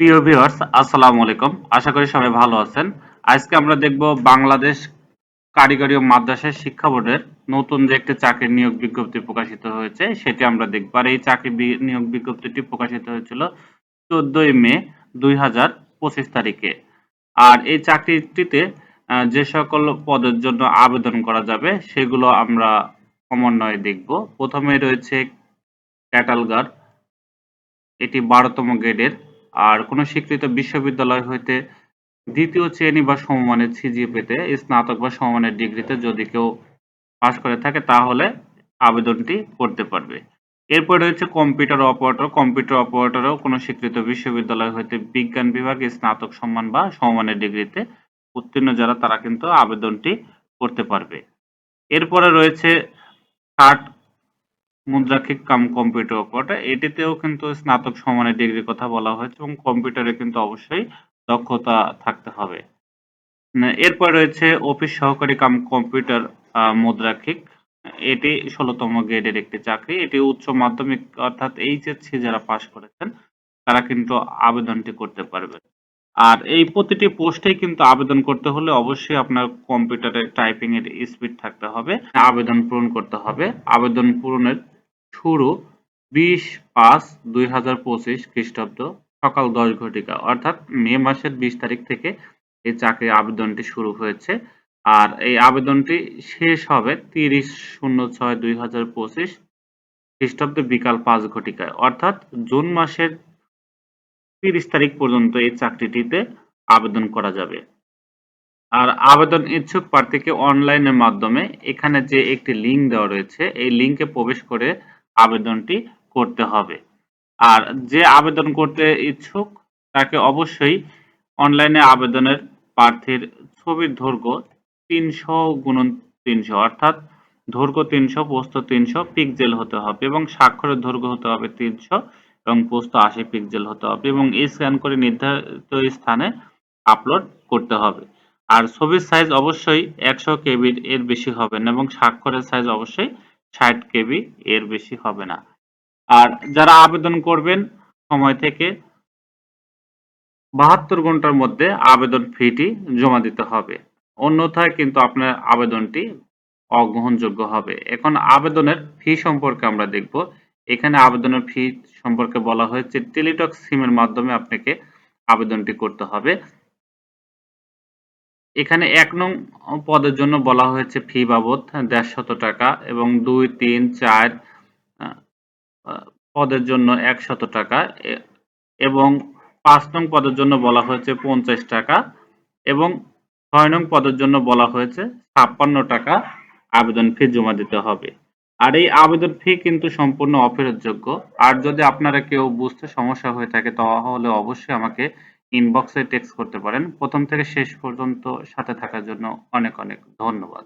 প্রিয় ভিউয়ার্স আসসালামু আলাইকুম। আশা করি সবাই ভালো আছেন। আজকে আমরা দেখব বাংলাদেশ কারিগরি ও মাদ্রাসা শিক্ষা বোর্ডের নতুন যে একটি চাকরির নিয়োগ বিজ্ঞপ্তি প্রকাশিত হয়েছে, সেটি আমরা দেখব। আর এই চাকরি নিয়োগ বিজ্ঞপ্তিটি প্রকাশিত হয়েছিল চোদ্দই মে দুই হাজার পঁচিশ তারিখে। আর এই চাকরিটিতে যে সকল পদের জন্য আবেদন করা যাবে, সেগুলো আমরা সমন্বয়ে দেখব। প্রথমে রয়েছে ক্যাটালগার। এটি বারোতম গ্রেডের আর কোনো স্বীকৃত বিশ্ববিদ্যালয় হইতে দ্বিতীয় শ্রেণি বা সমমানের সিজিএ পেতে স্নাতক বা সমমানের ডিগ্রিতে যদি কেউ পাশ করে থাকে, তাহলে আবেদনটি করতে পারবে। এরপর রয়েছে কম্পিউটার অপারেটর কম্পিউটার অপারেটরও কোনো স্বীকৃত বিশ্ববিদ্যালয় হইতে বিজ্ঞান বিভাগে স্নাতক সম্মান বা সমমানের ডিগ্রিতে উত্তীর্ণ যারা, তারা কিন্তু আবেদনটি করতে পারবে। এরপরে রয়েছে থার্ড মুদ্রাক্ষিক কাম কম্পিউটার অপারেটর এটিতেও কিন্তু স্নাতক সমানের ডিগ্রির কথা বলা হয়েছে এবং কম্পিউটারে কিন্তু অবশ্যই দক্ষতা থাকতে হবে। এরপর রয়েছে অফিস সহকারী কাম কম্পিউটার মুদ্রাক্ষিক। এটি ষোলোতম গ্রেডের একটি চাকরি। এটি উচ্চ মাধ্যমিক অর্থাৎ এইচএসসি যারা পাশ করেছেন, তারা কিন্তু আবেদনটি করতে পারবেন আর এই প্রতিটি পোস্টেই কিন্তু আবেদন করতে হলে অবশ্যই আপনার কম্পিউটারে টাইপিং এর স্পিড থাকতে হবে। আবেদন পূরণ করতে হবে। আবেদন পূরণের শুরু বিশ পাঁচ দুই হাজার পঁচিশ খ্রিস্টাব্দ, সকাল দশ ঘটিকা। অর্থাৎ মে মাসের বিশ তারিখ থেকে এই চাকরির আবেদনটি শুরু হয়েছে। আর এই আবেদনটি শেষ হবে তিরিশ শূন্য ছয় দুই হাজার পঁচিশ খ্রিস্টাব্দ বিকাল পাঁচ ঘটিকায়। অর্থাৎ জুন মাসের তিরিশ তারিখ পর্যন্ত এই চাকরিটিতে আবেদন করা যাবে। আর আবেদন ইচ্ছুক প্রার্থীকে অনলাইনের মাধ্যমে এখানে যে একটি লিঙ্ক দেওয়া রয়েছে, এই লিঙ্কে প্রবেশ করে আবেদনটি করতে হবে। আর যে আবেদন করতে ইচ্ছুক, তাকে অবশ্যই অনলাইনে আবেদনের প্রার্থীর ছবির দৈর্ঘ্য তিনশো গুণন তিনশো, অর্থাৎ দৈর্ঘ্য তিনশো, পোস্ত তিনশো পিকজেল হতে হবে এবং স্বাক্ষরের দৈর্ঘ্য হতে হবে তিনশো এবং পোস্ত আশি পিকজেল হতে হবে এবং স্ক্যান করে নির্ধারিত স্থানে আপলোড করতে হবে। আর ছবির সাইজ অবশ্যই একশো কেবির এর বেশি হবে না এবং স্বাক্ষরের সাইজ অবশ্যই ষাট কেবি এর বেশি হবে না। আর যারা আবেদন করবেন, সময় থেকে বাহাত্তর ঘণ্টার মধ্যে আবেদন ফিটি জমা দিতে হবে। অন্যথায় কিন্তু আপনার আবেদনটি অগ্রহণযোগ্য হবে। এখন আবেদনের ফি সম্পর্কে আমরা দেখব। এখানে আবেদনের ফি সম্পর্কে বলা হয়েছে, টেলিটক সিমের মাধ্যমে আপনাকে আবেদনটি করতে হবে। এখানে এক নং পদের জন্য বলা হয়েছে ফি বাবদ দেড়শত টাকা এবং দুই, তিন, চার পদের জন্য একশত টাকা এবং পাঁচ নং পদের জন্য বলা হয়েছে পঞ্চাশ টাকা এবং ছয় নং পদের জন্য বলা হয়েছে ছাপ্পান্ন টাকা আবেদন ফি জমা দিতে হবে। আর এই আবেদন ফি কিন্তু সম্পূর্ণ অফেরতযোগ্য। আর যদি আপনারা কেউ বুঝতে সমস্যা হয়ে থাকে, তাহলে অবশ্যই আমাকে ইনবক্সে টেক্সট করতে পারেন। প্রথম থেকে শেষ পর্যন্ত সাথে থাকার জন্য অনেক অনেক ধন্যবাদ।